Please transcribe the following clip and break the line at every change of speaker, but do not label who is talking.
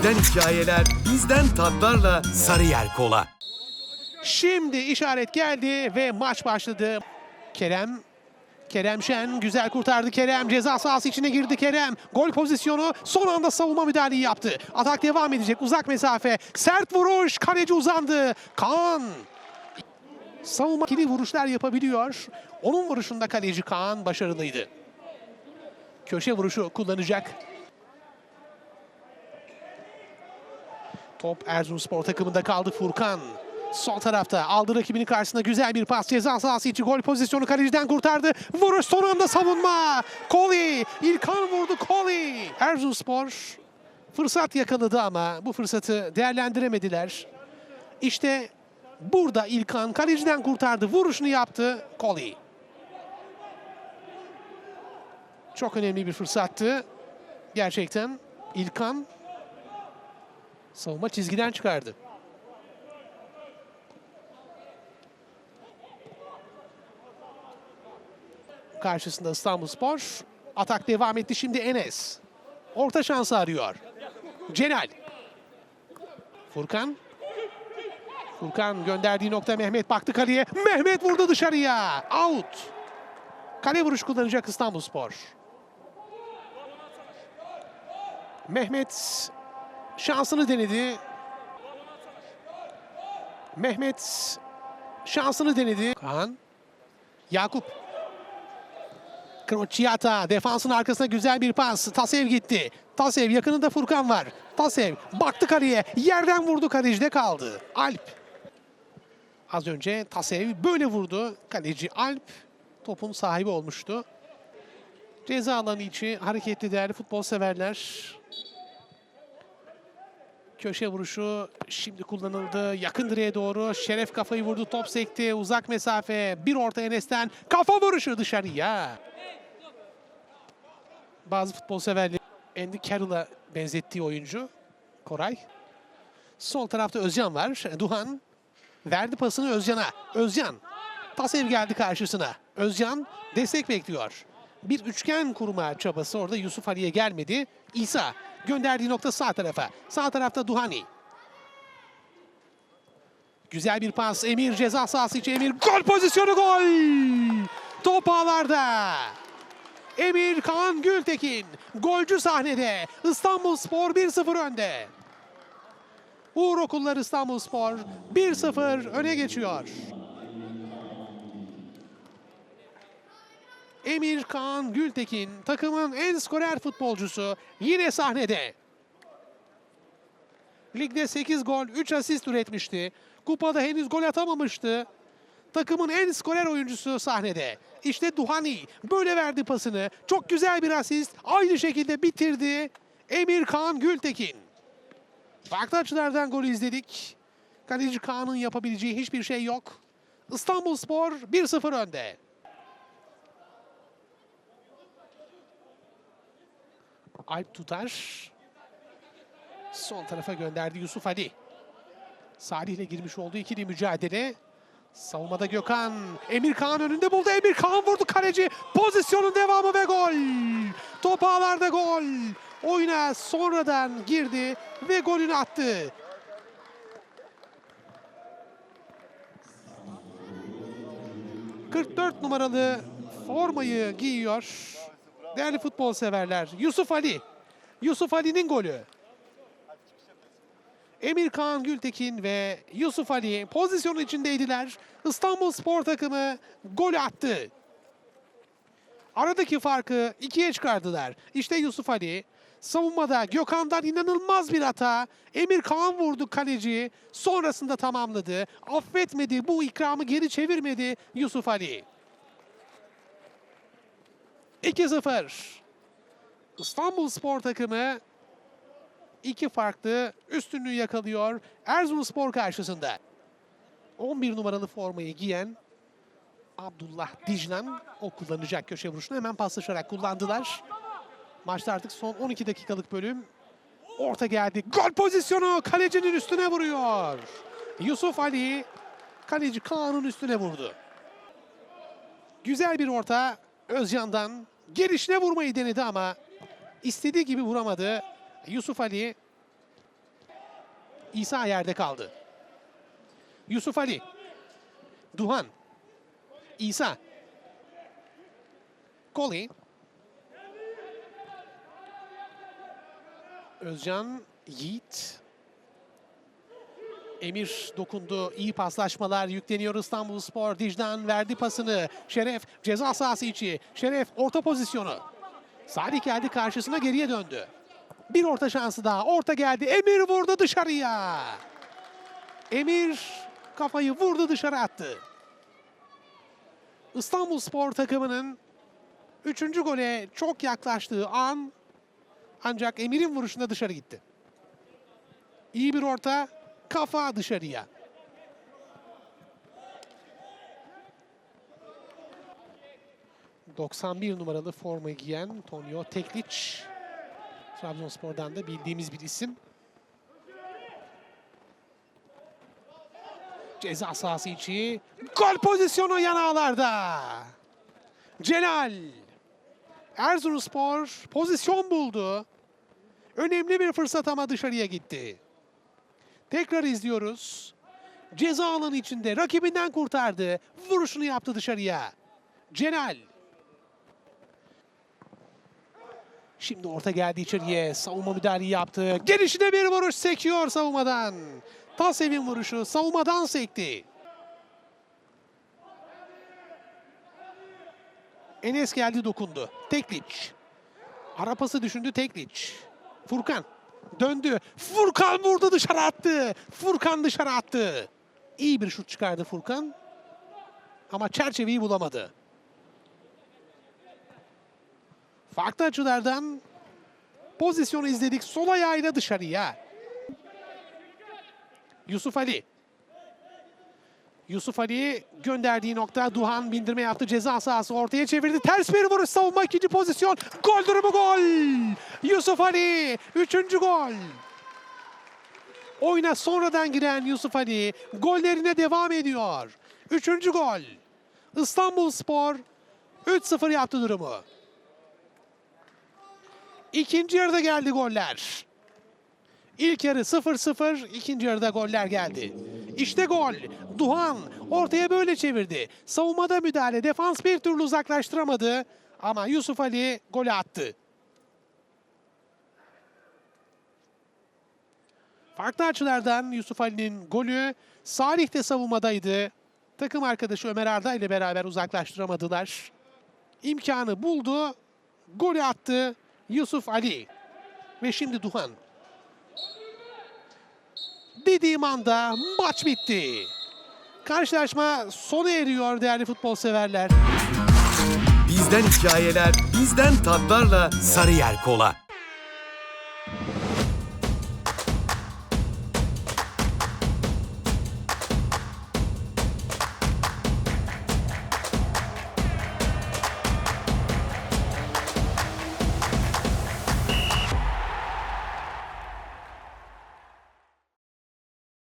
Bizden hikayeler, bizden tatlarla Sarıyer Kola.
Şimdi işaret geldi ve maç başladı. Kerem Kerem Şen güzel kurtardı Kerem. Ceza sahası içine girdi Kerem. Gol pozisyonu son anda savunma müdahaleyi yaptı. Atak devam edecek uzak mesafe. Sert vuruş kaleci uzandı. Kaan. Savunma ikili vuruşlar yapabiliyor. Onun vuruşunda kaleci Kaan başarılıydı. Köşe vuruşu kullanacak. Top Erzurumspor takımında kaldı Furkan. Sol tarafta aldı rakibinin karşısında güzel bir pas. Ceza sahası içi gol pozisyonu kaleciden kurtardı. Vuruş son anda savunma. Koli. İlkan vurdu Koli. Erzurumspor fırsat yakaladı ama bu fırsatı değerlendiremediler. İşte burada İlkan kaleciden kurtardı. Vuruşunu yaptı Koli. Çok önemli bir fırsattı. Gerçekten İlkan savunma çizgiden çıkardı. Karşısında İstanbulspor. Atak devam etti şimdi Enes. Orta şansı arıyor. Celal. Furkan. Furkan gönderdiği nokta Mehmet baktı kaleye. Mehmet vurdu dışarıya. Out. Kale vuruş kullanacak İstanbulspor. Mehmet şansını denedi. Mehmet şansını denedi. Kaan. Yakup. Kroçiata defansın arkasına güzel bir pas. Tasev gitti. Tasev yakınında Furkan var. Tasev baktı kaleye. Yerden vurdu kalecide kaldı. Alp. Az önce Tasev böyle vurdu. Kaleci Alp topun sahibi olmuştu. Ceza alanı içi hareketli değerli futbol severler. Köşe vuruşu şimdi kullanıldı. Yakın direğe doğru. Şeref kafayı vurdu. Top sekti. Uzak mesafe. Bir orta Enes'ten. Kafa vuruşu dışarıya. Bazı futbol severler Andy Carroll'a benzettiği oyuncu. Koray. Sol tarafta Özcan var. Duhan verdi pasını Özcan'a. Özcan. Tasev geldi karşısına. Özcan destek bekliyor. Bir üçgen kurma çabası orada Yusuf Ali'ye gelmedi. İsa gönderdiği nokta sağ tarafa. Sağ tarafta Duhani. Güzel bir pas. Emir ceza sahası içi Emir. Gol pozisyonu gol. Top ağlarda. Emir Kaan Gültekin. Golcü sahnede. İstanbulspor 1-0 önde. Uğur Okulları İstanbulspor 1-0 öne geçiyor. Emir Kaan Gültekin takımın en skorer futbolcusu yine sahnede. Ligde 8 gol, 3 asist üretmişti. Kupada henüz gol atamamıştı. Takımın en skorer oyuncusu sahnede. İşte Duhani böyle verdi pasını. Çok güzel bir asist. Aynı şekilde bitirdi. Emir Kaan Gültekin. Farklı açılardan golü izledik. Kaleci Kaan'ın yapabileceği hiçbir şey yok. İstanbulspor 1-0 önde. Alp tutar. Son tarafa gönderdi Yusuf Ali. Salih ile girmiş olduğu ikili mücadele. Savunmada Gökhan. Emir Kaan önünde buldu. Emir Kaan vurdu kaleci. Pozisyonun devamı ve gol. Top ağlarda gol. Oyuna sonradan girdi ve golünü attı. ...44 numaralı formayı giyiyor. Değerli futbol severler. Yusuf Ali. Yusuf Ali'nin golü. Emir Kaan Gültekin ve Yusuf Ali pozisyonun içindeydiler. İstanbul Spor takımı gol attı. Aradaki farkı ikiye çıkardılar. İşte Yusuf Ali. Savunmada Gökhan'dan inanılmaz bir hata. Emir Kaan vurdu kaleci. Sonrasında tamamladı. Affetmedi. Bu ikramı geri çevirmedi Yusuf Ali. 2-0. İstanbul Spor takımı iki farklı üstünlüğü yakalıyor Erzurumspor karşısında. 11 numaralı formayı giyen Abdullah Dicnan o kullanacak köşe vuruşunu hemen paslaşarak kullandılar. Maçta artık son 12 dakikalık bölüm. Orta geldi. Gol pozisyonu kalecinin üstüne vuruyor. Yusuf Ali kaleci Kaan'ın üstüne vurdu. Güzel bir orta Özcan'dan gelişine vurmayı denedi ama istediği gibi vuramadı. Yusuf Ali İsa yerde kaldı. Yusuf Ali. Duhan. İsa. Koli. Özcan Yiğit. Emir dokundu. İyi paslaşmalar yükleniyor İstanbul Spor. Dicdan verdi pasını. Şeref ceza sahası içi. Şeref orta pozisyonu. Salih geldi karşısına geriye döndü. Bir orta şansı daha. Orta geldi. Emir vurdu dışarıya. Emir kafayı vurdu dışarı attı. İstanbul Spor takımının üçüncü gole çok yaklaştığı an ancak Emir'in vuruşunda dışarı gitti. İyi bir orta, kafa dışarıya. ...91 numaralı forma giyen Tonio Teklic. Trabzonspor'dan da bildiğimiz bir isim. Ceza sahası içi. Gol pozisyonu yan ağlarda. Celal. Erzurumspor pozisyon buldu. Önemli bir fırsat ama dışarıya gitti. Tekrar izliyoruz. Ceza alanı içinde rakibinden kurtardı. Vuruşunu yaptı dışarıya. Celal. Şimdi orta geldi içeriye. Savunma müdahaleyi yaptı. Gelişine bir vuruş sekiyor savunmadan. Tasev'in vuruşu savunmadan sekti. Enes geldi dokundu. Teklic. Ara pası düşündü Teklic. Furkan döndü. Furkan vurdu dışarı attı. Furkan dışarı attı. İyi bir şut çıkardı Furkan. Ama çerçeveyi bulamadı. Farklı açılardan pozisyonu izledik. Sol ayağıyla dışarıya. Yusuf Ali. Yusuf Ali gönderdiği nokta Duhan bindirme yaptı. Ceza sahası ortaya çevirdi. Ters bir vuruş savunma ikinci pozisyon. Gol durumu gol. Yusuf Ali üçüncü gol. Oyuna sonradan giren Yusuf Ali gollerine devam ediyor. Üçüncü gol. İstanbul Spor 3-0 yaptı durumu. İkinci yarıda geldi goller. İlk yarı 0-0, ikinci yarıda goller geldi. İşte gol. Duhan ortaya böyle çevirdi. Savunmada müdahale, defans bir türlü uzaklaştıramadı. Ama Yusuf Ali golü attı. Farklı açılardan Yusuf Ali'nin golü Salih de savunmadaydı. Takım arkadaşı Ömer Arda ile beraber uzaklaştıramadılar. İmkanı buldu. Golü attı Yusuf Ali. Ve şimdi Duhan. Dediğim anda maç bitti. Karşılaşma sona eriyor değerli futbol severler.
Bizden hikayeler, bizden tatlarla Sarıyer Kola.